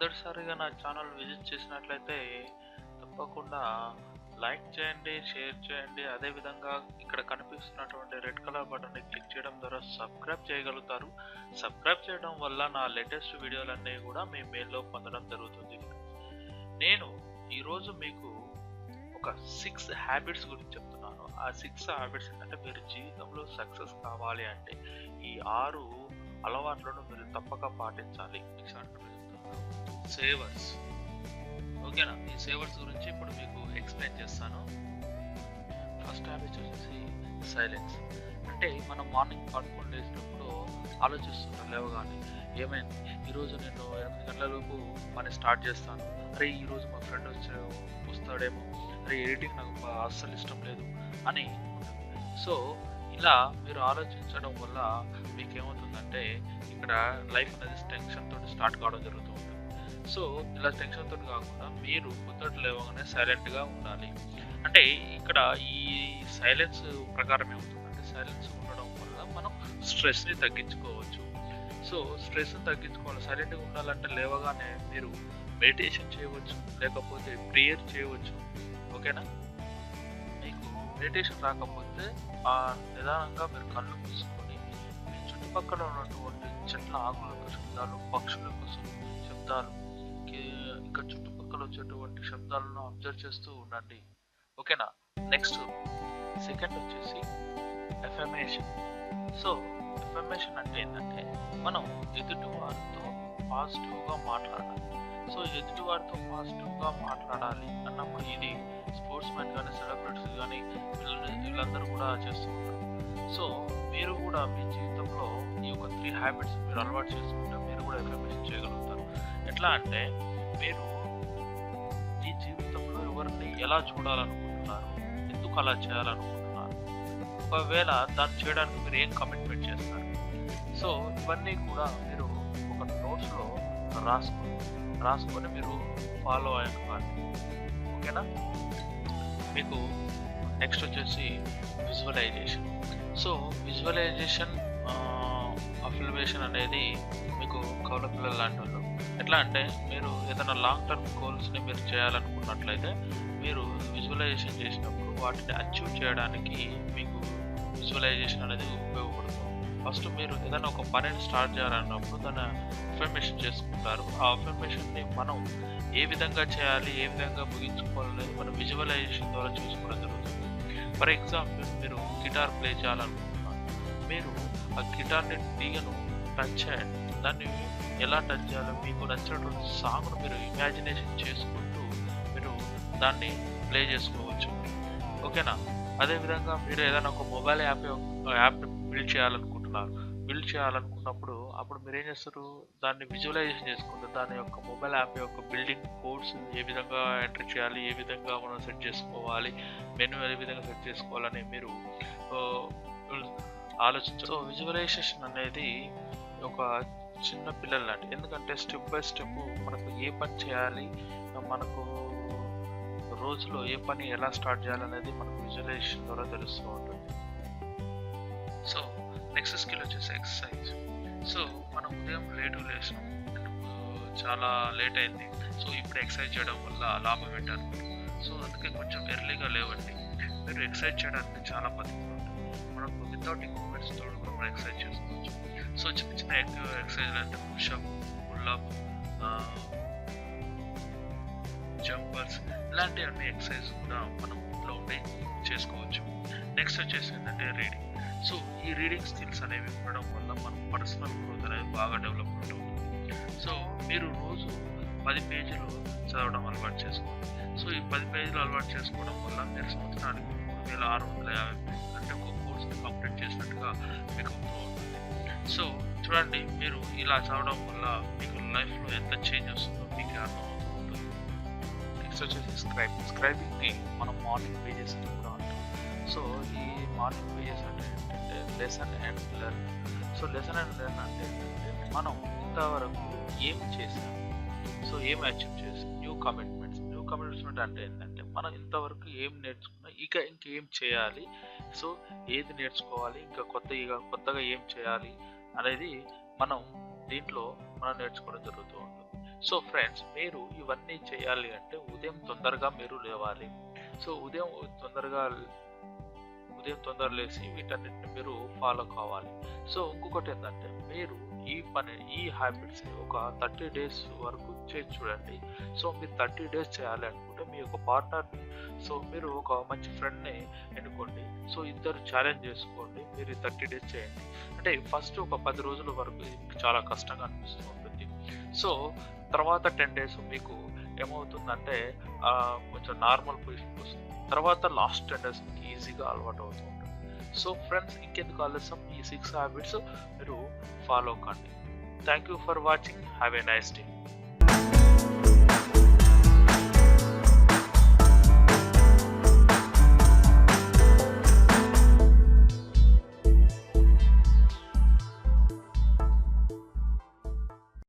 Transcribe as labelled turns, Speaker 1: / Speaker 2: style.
Speaker 1: మొదటిసారిగా నా channel visit చేసినట్లయితే తప్పకుండా లైక్ చేయండి షేర్ చేయండి. అదేవిధంగా ఇక్కడ కనిపిస్తున్నటువంటి రెడ్ కలర్ బటన్ని క్లిక్ చేయడం ద్వారా సబ్స్క్రైబ్ చేయగలుగుతారు. సబ్స్క్రైబ్ చేయడం వల్ల నా లేటెస్ట్ వీడియోలన్నీ కూడా మీ మెయిల్లో పొందడం జరుగుతుంది. నేను ఈరోజు మీకు ఒక సిక్స్ హ్యాబిట్స్ గురించి చెప్తున్నాను. ఆ సిక్స్ హ్యాబిట్స్ ఏంటంటే మీరు జీవితంలో సక్సెస్ కావాలి అంటే ఈ ఆరు అలవాట్లను మీరు తప్పక పాటించాలి. సేవర్స్ ఓకేనా? ఈ సేవర్స్ గురించి ఇప్పుడు మీకు ఎక్స్ప్లెయిన్ చేస్తాను. ఫస్ట్ హ్యాబిట్ వచ్చేసి సైలెన్స్ అంటే మనం మార్నింగ్ పడుకుని లేచినప్పుడు ఆలోచిస్తుంటాం లేవగానే. ఏమైంది? ఈరోజు నేను ఎనిమిది గంటలలోపు పని స్టార్ట్ చేస్తాను. అరే ఈరోజు మా ఫ్రెండ్ వచ్చే వస్తాడేమో. అరే ఎడిటింగ్ నాకు అస్సలు ఇష్టం లేదు అని సో ఇలా మీరు ఆలోచించడం వల్ల మీకు ఏమవుతుందంటే ఇక్కడ లైఫ్ అనేది టెన్షన్ తోటి స్టార్ట్ కావడం జరుగుతూ ఉంటుంది. సో ఇలా టెన్షన్ తోటి కాకుండా మీరు పొద్దుట లేవగానే సైలెంట్గా ఉండాలి. అంటే ఇక్కడ ఈ సైలెన్స్ ప్రకారం ఏమవుతుందంటే సైలెన్స్ ఉండడం వల్ల మనం స్ట్రెస్ని తగ్గించుకోవచ్చు. సో స్ట్రెస్ని తగ్గించుకోవాలి. సైలెంట్గా ఉండాలంటే లేవగానే మీరు మెడిటేషన్ చేయవచ్చు లేకపోతే ప్రేయర్ చేయవచ్చు. ఓకేనా? మీకు మెడిటేషన్ రాకపోతే ఆ నిదానంగా మీరు కళ్ళు మూసుకొని మీ చుట్టుపక్కల ఉన్నటువంటి చెట్ల ఆకుల యొక్క శబ్దాలు పక్షుల యొక్క శబ్దాలు ఇంకా చుట్టుపక్కల వచ్చేటువంటి శబ్దాలను అబ్జర్వ్ చేస్తూ ఉండండి. ఓకేనా? నెక్స్ట్ సెకండ్ వచ్చేసి ఎఫర్మేషన్ సో ఎఫర్మేషన్ అంటే ఏంటంటే మనం ఎదుటి వారితో పాజిటివ్గా మాట్లాడాలి. సో ఎదుటి వారితో పాజిటివ్గా మాట్లాడాలి అన్నప్పుడు ఇది స్పోర్ట్స్ మ్యాన్ కానీ సెలబ్రిటీస్ కానీ వీళ్ళందరూ కూడా చేస్తూ ఉంటారు. సో మీరు కూడా మీ జీవితంలో ఈ యొక్క త్రీ హ్యాబిట్స్ మీరు అలవాటు చేసుకుంటే మీరు కూడా ఎఫర్మేషన్ చేయగలుగుతారు. ఎట్లా అంటే మీరు మీ జీవితంలో ఎవరిని ఎలా చూడాలనుకుంటున్నారు? ఎందుకు అలా చేయాలనుకుంటున్నారు? ఒకవేళ దాన్ని చేయడానికి మీరు ఏం కమిట్మెంట్ చేస్తారు? సో ఇవన్నీ కూడా మీరు ఒక నోట్స్లో రాసుకొని రాసుకొని మీరు ఫాలో అవ్వాలి ఓకేనా? మీకు నెక్స్ట్ వచ్చేసి విజువలైజేషన్ సో విజువలైజేషన్ అఫిలివేషన్ అనేది మీకు కౌల పిల్లలు లాంటి వాళ్ళు. ఎట్లా అంటే మీరు ఏదైనా లాంగ్ టర్మ్ గోల్స్ని మీరు చేయాలనుకున్నట్లయితే మీరు విజువలైజేషన్ చేసినప్పుడు వాటిని అచీవ్ చేయడానికి మీకు విజువలైజేషన్ అనేది ఉపయోగపడుతుంది. ఫస్ట్ మీరు ఏదైనా ఒక పనిని స్టార్ట్ చేయాలన్నప్పుడు దాన్ని అఫర్మేషన్ చేసుకుంటారు. ఆ అఫర్మేషన్ని మనం ఏ విధంగా చేయాలి ఏ విధంగా ముగించుకోవాలనేది మనం విజువలైజేషన్ ద్వారా చూసుకోవడం జరుగుతుంది. ఫర్ ఎగ్జాంపుల్ మీరు గిటార్ ప్లే చేయాలనుకుంటున్నారు. మీరు ఆ గిటార్ని తీగను టచ్ చేయండి దాన్ని ఎలా టచ్ చేయాలో మీకు నచ్చినటువంటి సాంగ్ను మీరు ఇమాజినేషన్ చేసుకుంటూ మీరు దాన్ని ప్లే చేసుకోవచ్చు. ఓకేనా? అదేవిధంగా మీరు ఏదైనా ఒక మొబైల్ యాప్ యాప్ బిల్డ్ చేయాలనుకుంటున్నారు. బిల్డ్ చేయాలనుకున్నప్పుడు అప్పుడు మీరు ఏం చేస్తారు? దాన్ని విజువలైజేషన్ చేసుకుంటారు దాని యొక్క మొబైల్ యాప్ యొక్క బిల్డింగ్ కోడ్స్ ఏ విధంగా ఎంటర్ చేయాలి? ఏ విధంగా మనం సెట్ చేసుకోవాలి? మెనూ ఏ విధంగా సెట్ చేసుకోవాలని మీరు ఆలోచించారు సో విజువలైజేషన్ అనేది ఒక చిన్న పిల్లలు లాంటి ఎందుకంటే స్టెప్ బై స్టెప్ మనకు ఏ పని చేయాలి? మనకు రోజులో ఏ పని ఎలా స్టార్ట్ చేయాలనేది మనకు విజువలైజేషన్ ద్వారా తెలుస్తూ ఉంటుంది. సో నెక్స్ట్ స్కిల్ వచ్చేసి ఎక్సర్సైజ్ సో మనం ఉదయం లేటు లేచినాం. చాలా లేట్ అయింది. సో ఇప్పుడు ఎక్సర్సైజ్ చేయడం వల్ల లాభం ఏంటారు సో అందుకే కొంచెం ఎర్లీగా లేవండి. మీరు ఎక్సర్సైజ్ చేయడానికి చాలా పద్ధతులు ఉంటాయి. మనం వితౌట్ ఎక్విప్మెంట్స్ తోడు కూడా మనం ఎక్సర్సైజ్ చేసుకోవచ్చు. సో చిన్న చిన్న ఎక్సర్సైజ్ అంటే పుషప్ పుల్అప్ జంపర్స్ ఇలాంటి అన్ని ఎక్సర్సైజ్ కూడా మనం ఇంట్లో ఉండే చేసుకోవచ్చు. నెక్స్ట్ వచ్చేసి ఏంటంటే రీడింగ్ సో ఈ రీడింగ్ స్కిల్స్ అనేవి ఉండడం వల్ల మన పర్సనల్ గ్రోత్ అనేది బాగా డెవలప్ ఉంటుంది. సో మీరు రోజు పది పేజీలు చదవడం అలవాటు చేసుకోండి. సో ఈ పది పేజీలు అలవాటు చేసుకోవడం వల్ల మీరు సంవత్సరానికి మూడు వేల ఆరు వందల యాభై పేజీలు అంటే ఒక కోర్సుని కంప్లీట్ చేసినట్టుగా మీకు ఉంటుంది సో చూడండి మీరు ఇలా చదవడం వల్ల మీకు లైఫ్లో ఎంత చేంజ్ వస్తుందో మీకు అర్థం నెక్స్ట్ వచ్చేసి స్క్రైబింగ్ స్క్రైబింగ్ని మనం మార్నింగ్ పేజెస్ అని కూడా అంటాం. సో ఈ మార్నింగ్ పేజెస్ అంటే ఏంటంటే lesson and learn so lesson and learn అంటే ఏంటంటే మనం ఇంతవరకు ఏం చేసాం? సో ఏం అచీవ్ చేసాం? న్యూ కమిట్మెంట్స్ న్యూ కమిట్మెంట్ అంటే ఏంటంటే మనం ఇంతవరకు ఏం నేర్చుకున్నాం? ఇక ఇంకేం చేయాలి? సో ఏది నేర్చుకోవాలి? ఇంకా కొత్త ఇక కొత్తగా ఏం చేయాలి? అనేది మనం దీంట్లో మనం నేర్చుకోవడం జరుగుతూ ఉంటుంది. సో ఫ్రెండ్స్ మీరు ఇవన్నీ చేయాలి అంటే ఉదయం తొందరగా మీరు లేవాలి. సో ఉదయం తొందరగా ఉదయం తొందర లేచి వీటన్నిటిని మీరు ఫాలో కావాలి. సో ఇంకొకటి ఏంటంటే మీరు ఈ పని ఈ హ్యాబిట్స్ ఒక థర్టీ డేస్ వరకు చేసి చూడండి. సో మీరు థర్టీ డేస్ చేయాలి అనుకుంటే మీ యొక్క పార్ట్నర్ని సో మీరు ఒక మంచి ఫ్రెండ్ని ఎన్నుకోండి. సో ఇద్దరు ఛాలెంజ్ చేసుకోండి. మీరు థర్టీ డేస్ చేయండి. అంటే ఫస్ట్ ఒక పది రోజుల వరకు చాలా కష్టంగా అనిపిస్తూ ఉంటుంది. సో తర్వాత టెన్ డేస్ మీకు ఏమవుతుందంటే కొంచెం నార్మల్ పొజిషన్కి వస్తుంది. తర్వాత లాస్ట్ టెన్ డేస్ మీకు ఈజీగా అలవాటు అవుతూ ఉంటుంది. సో ఫ్రెండ్స్ ఇంకెందుకు ఆలస్యం? ఈ సిక్స్ హ్యాబిట్స్ మీరు ఫాలో కండి. Thank you for watching have a nice day